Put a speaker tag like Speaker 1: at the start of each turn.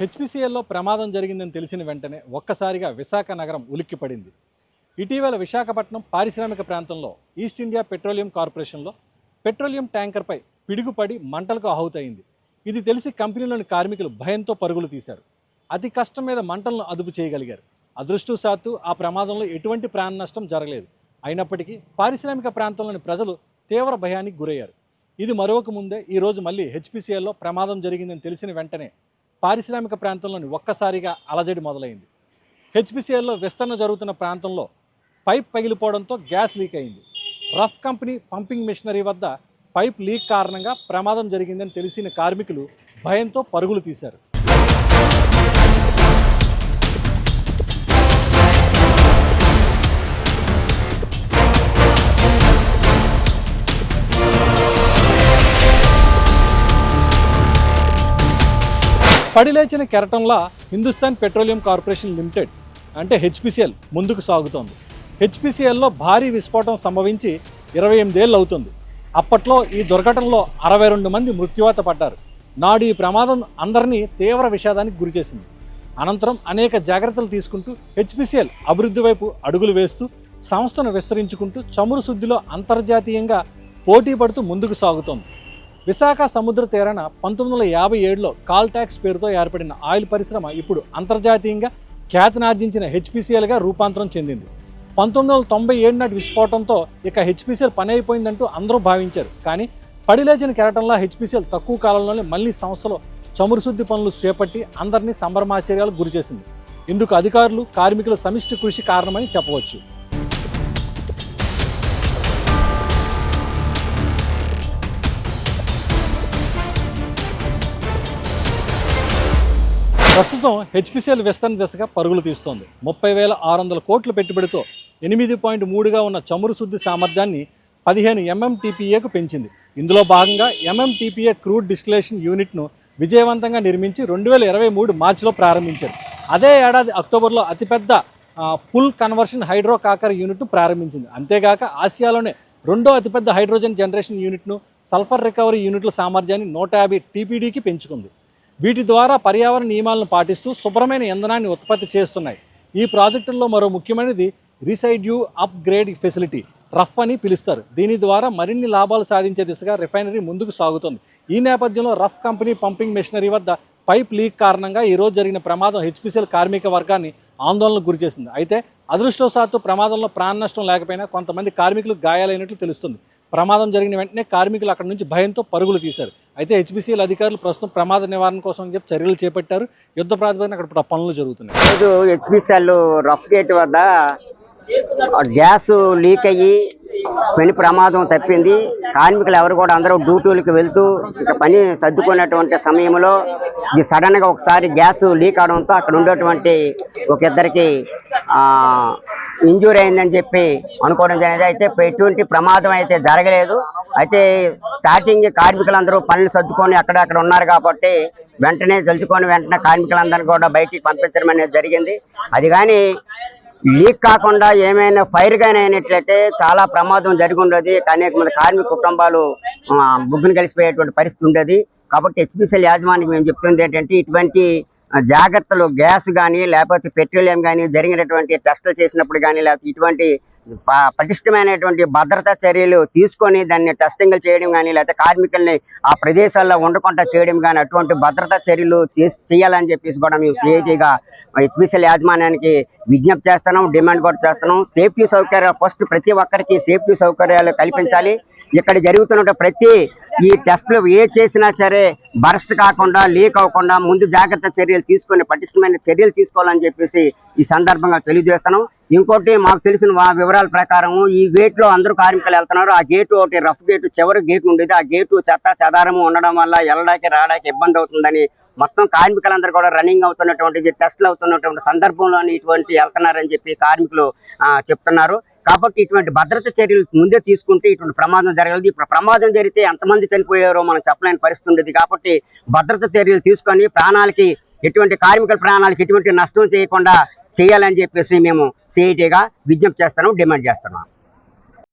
Speaker 1: హెచ్పిసిఎల్లో ప్రమాదం జరిగిందని తెలిసిన వెంటనే ఒక్కసారిగా విశాఖ నగరం ఉలిక్కిపడింది. ఇటీవల విశాఖపట్నం పారిశ్రామిక ప్రాంతంలో ఈస్ట్ ఇండియా పెట్రోలియం కార్పొరేషన్లో పెట్రోలియం ట్యాంకర్పై పిడుగుపడి మంటలకు ఆహుతయింది. ఇది తెలిసి కంపెనీలోని కార్మికులు భయంతో పరుగులు తీశారు. అతి కష్టం మీద మంటలను అదుపు చేయగలిగారు. అదృష్టవశాత్తు ఆ ప్రమాదంలో ఎటువంటి ప్రాణ నష్టం జరగలేదు. అయినప్పటికీ పారిశ్రామిక ప్రాంతంలోని ప్రజలు తీవ్ర భయానికి గురయ్యారు. ఇది మరొక ముందే ఈరోజు మళ్ళీ హెచ్పిసిఎల్లో ప్రమాదం జరిగిందని తెలిసిన వెంటనే పారిశ్రామిక ప్రాంతంలోని ఒక్కసారిగా అలజడి మొదలైంది. హెచ్పిసిఎల్లో విస్తరణ జరుగుతున్న ప్రాంతంలో పైప్ పగిలిపోవడంతో గ్యాస్ లీక్ అయింది. రఫ్ కంపెనీ పంపింగ్ మిషనరీ వద్ద పైప్ లీక్ కారణంగా ప్రమాదం జరిగిందని తెలిసిన కార్మికులు భయంతో పరుగులు తీశారు. పడిలేచిన కెరటంలా హిందుస్థాన్ పెట్రోలియం కార్పొరేషన్ లిమిటెడ్ అంటే హెచ్పిసిఎల్ ముందుకు సాగుతోంది. హెచ్పిసిఎల్లో భారీ విస్ఫోటం సంభవించి ఇరవై ఎనిమిదేళ్ళు అవుతుంది. అప్పట్లో ఈ దుర్ఘటనలో అరవై రెండు మంది మృత్యువాత పడ్డారు. నాడు ఈ ప్రమాదం అందరినీ తీవ్ర విషాదానికి గురిచేసింది అనంతరం అనేక జాగ్రత్తలు తీసుకుంటూ హెచ్పిసిఎల్ అభివృద్ధి వైపు అడుగులు వేస్తూ సంస్థను విస్తరించుకుంటూ చమురు శుద్ధిలో అంతర్జాతీయంగా పోటీ పడుతూ ముందుకు సాగుతోంది. విశాఖ సముద్ర తీరాన పంతొమ్మిది వందల యాభై ఏడులో కాల్ ట్యాక్స్ పేరుతో ఏర్పడిన ఆయిల్ పరిశ్రమ ఇప్పుడు అంతర్జాతీయంగా ఖ్యాతినార్జించిన హెచ్పిసిఎల్గా రూపాంతరం చెందింది. పంతొమ్మిది వందల తొంభై ఏడు నాటి విస్ఫోటంతో ఇక హెచ్పిసిఎల్ పని అయిపోయిందంటూ అందరూ భావించారు. కానీ పడిలేచిన కెరటంలో హెచ్పిసిఎల్ తక్కువ కాలంలోనే మళ్ళీ సంస్థలో చమురు శుద్ధి పనులు చేపట్టి అందరినీ సంభ్రమాశ్చర్యాలకు గురిచేసింది. ఇందుకు అధికారులు కార్మికుల సమిష్టి కృషి కారణమని చెప్పవచ్చు. ప్రస్తుతం హెచ్పిసిఎల్ విస్తరణ దిశగా పరుగులు తీస్తోంది. ముప్పై వేల ఆరు వందల కోట్ల పెట్టుబడితో ఎనిమిది పాయింట్ మూడుగా ఉన్న చమురు శుద్ధి సామర్థ్యాన్ని పదిహేను ఎంఎంటీపీఏకు పెంచింది. ఇందులో భాగంగా ఎంఎంటీపీఏ క్రూడ్ డిస్టిలేషన్ యూనిట్ను విజయవంతంగా నిర్మించి రెండు వేల ఇరవై మూడు మార్చిలో ప్రారంభించారు. అదే ఏడాది అక్టోబర్లో అతిపెద్ద పుల్ కన్వర్షన్ హైడ్రో కాకర్ యూనిట్ను ప్రారంభించింది. అంతేగాక ఆసియాలోనే రెండో అతిపెద్ద హైడ్రోజన్ జనరేషన్ యూనిట్ను సల్ఫర్ రికవరీ యూనిట్ల సామర్థ్యాన్ని నూట యాభై టీపీడీకి పెంచుకుంది. వీటి ద్వారా పర్యావరణ నియమాలను పాటిస్తూ శుభ్రమైన ఇంధనాన్ని ఉత్పత్తి చేస్తున్నాయి. ఈ ప్రాజెక్టుల్లో మరో ముఖ్యమైనది రీసైడ్యూ అప్గ్రేడ్ ఫెసిలిటీ రఫ్ అని పిలుస్తారు. దీని ద్వారా మరిన్ని లాభాలు సాధించే దిశగా రిఫైనరీ ముందుకు సాగుతోంది. ఈ నేపథ్యంలో రఫ్ company pumping machinery pipe pipe leak కారణంగా ఈరోజు జరిగిన ప్రమాదం హెచ్పిసిఎల్ కార్మిక వర్గాన్ని ఆందోళనకు గురిచేసింది అయితే అదృష్టవశాత్తు ప్రమాదంలో ప్రాణ నష్టం లేకపోయినా కొంతమంది కార్మికులు గాయాలైనట్లు తెలుస్తుంది. ప్రమాదం జరిగిన వెంటనే కార్మికులు అక్కడి నుంచి భయంతో పరుగులు తీశారు. అయితే హెచ్పిసిఎల్ అధికారులు ప్రస్తుతం ప్రమాద నివారణ కోసం అని చెప్పి చర్యలు చేపట్టారు. యుద్ధ ప్రాతిపదికన అక్కడ పనులు జరుగుతున్నాయి.
Speaker 2: ఈరోజు హెచ్బిసిఎల్ రఫ్ గేట్ వద్ద గ్యాస్ లీక్ అయ్యి పెళ్ళి ప్రమాదం తప్పింది. కార్మికులు ఎవరు కూడా అందరూ డ్యూటీలకు వెళ్తూ ఇక పని సర్దుకునేటువంటి సమయంలో ఇది సడన్గా ఒకసారి గ్యాస్ లీక్ అవడంతో అక్కడ ఉండేటువంటి ఒక ఇద్దరికి ఇంజూరీ అయిందని చెప్పి అనుకోవడం జరిగింది. అయితే ఎటువంటి ప్రమాదం అయితే జరగలేదు. అయితే స్టార్టింగ్ కార్మికులందరూ పనులు సర్దుకొని అక్కడక్కడ ఉన్నారు కాబట్టి వెంటనే తెలుసుకొని వెంటనే కార్మికులందరినీ కూడా బయటికి పంపించడం అనేది జరిగింది. అది కానీ లీక్ కాకుండా ఏమైనా ఫైర్ కానీ అయినట్లయితే చాలా ప్రమాదం జరిగి ఉండేది. అనేక మంది కార్మిక కుటుంబాలు బుగ్గును కలిసిపోయేటువంటి పరిస్థితి ఉండేది. కాబట్టి హెచ్పిసిఎల్ యాజమాన్యం మేము చెప్తుంది ఏంటంటే ఇటువంటి జాగ్రత్తలు గ్యాస్ కానీ లేకపోతే పెట్రోలియం కానీ జరిగినటువంటి టెస్టులు చేసినప్పుడు కానీ లేకపోతే ఇటువంటి ప- పటిష్టమైనటువంటి భద్రతా చర్యలు తీసుకొని దాన్ని టెస్టింగ్ చేయడం కానీ లేకపోతే కార్మికుల్ని ఆ ప్రదేశాల్లో ఉండకుండా చేయడం కానీ అటువంటి భద్రతా చర్యలు చేయాలని చెప్పేసి కూడా మేము సిఐటిగా ఎస్పీసీఎల్ యాజమాన్యానికి విజ్ఞప్తి చేస్తున్నాం డిమాండ్ కూడా చేస్తున్నాం. సేఫ్టీ సౌకర్యాలు ఫస్ట్ ప్రతి ఒక్కరికి సేఫ్టీ సౌకర్యాలు కల్పించాలి. ఇక్కడ జరుగుతున్న ప్రతి ఈ టెస్టులు ఏ చేసినా సరే బరస్ట్ కాకుండా లీక్ అవ్వకుండా ముందు జాగ్రత్త చర్యలు తీసుకొని పటిష్టమైన చర్యలు తీసుకోవాలని చెప్పేసి ఈ సందర్భంగా తెలియజేస్తున్నాం. ఇంకోటి మాకు తెలిసిన వివరాల ప్రకారం ఈ గేట్లో అందరూ కార్మికులు వెళ్తున్నారు. ఆ గేటు ఒకటి రఫ్ గేటు చివరి గేట్ ఉండేది. ఆ గేటు చెత్త చెదారము ఉండడం వల్ల వెళ్ళడానికి రావడానికి ఇబ్బంది అవుతుందని మొత్తం కార్మికులందరూ కూడా రన్నింగ్ అవుతున్నటువంటి టెస్టులు అవుతున్నటువంటి సందర్భంలో ఇటువంటి వెళ్తున్నారని చెప్పి కార్మికులు చెప్తున్నారు. కాబట్టి ఇటువంటి భద్రత చర్యలు ముందే తీసుకుంటే ఇటువంటి ప్రమాదం జరగలేదు. ప్రమాదం జరిగితే ఎంతమంది చనిపోయారో మనం చెప్పలేని పరిస్థితి ఉండేది కాబట్టి భద్రత చర్యలు తీసుకొని ప్రాణాలకి ఎటువంటి కార్మికుల ప్రాణాలకి ఎటువంటి నష్టం చేయకుండా చేయాలని చెప్పేసి మేము సిఐటీగా విజ్ఞప్తి చేస్తున్నాం డిమాండ్ చేస్తున్నాం.